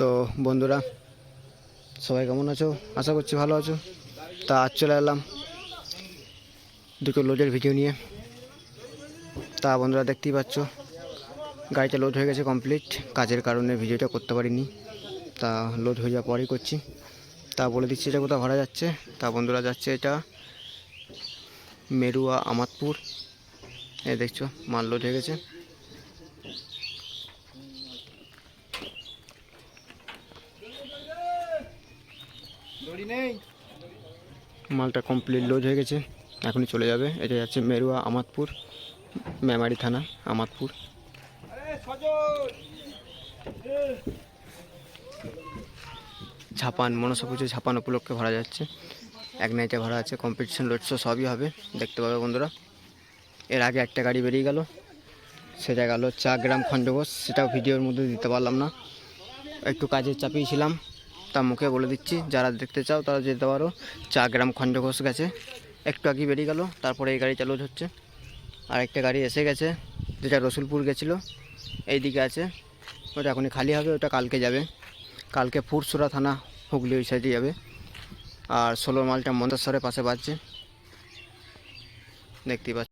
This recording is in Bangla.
তো বন্ধুরা, সবাই কেমন আছো? আশা করছি ভালো আছো। তা আজ চলে এলাম দুটো লোডের ভিডিও নিয়ে। তা বন্ধুরা, দেখতেই পাচ্ছ, গাড়িটা লোড হয়ে গেছে কমপ্লিট কাজের কারণে ভিডিওটা করতে পারিনি। তা লোড হয়ে যাওয়ার পরেই করছি। তা বলে দিচ্ছি এটা কোথাও ভাড়া যাচ্ছে। তা বন্ধুরা যাচ্ছে এটা মেরুয়া আমাদপুর এ দেখছ, মাল লোড হয়ে গেছে। মালটা কমপ্লিট লোড হয়ে গেছে। এখনই চলে যাবে। এটা যাচ্ছে মেরুয়া আমাদপুর মেমারি থানা আমাদপুর। ছাপান মনসা পুজো ছাপান উপলক্ষে ভাড়া যাচ্ছে। এক নাইটে ভাড়া আছে কম্পিটিশন লোড শো সবই হবে। দেখতে পাবে বন্ধুরা। এর আগে একটা গাড়ি বেরিয়ে গেল। সেটা গেল চা গ্রাম খণ্ডঘোষ সেটাও ভিডিওর মধ্যে দিতে পারলাম না। একটু কাজের চাপেই ছিলাম তা মুখে বলে দিচ্ছি, যারা দেখতে চাও তারা যেতে পারো। চা গ্রাম খণ্ডঘোষ গেছে, একটু আগে বেরিয়ে গেল, তারপরে এই গাড়ি চালু হচ্ছে। আর একটা গাড়ি এসে গেছে, যেটা রসুলপুর গেছিল এই দিকে আছে। ওটা এখনই খালি হবে, ওটা কালকে যাবে। কালকে ফুরসুরা থানা, হুগলি ওই সাইডে যাবে। আর ষোলো মালটা মন্দাসরের পাশে বাজছে। দেখতেই পাচ্ছ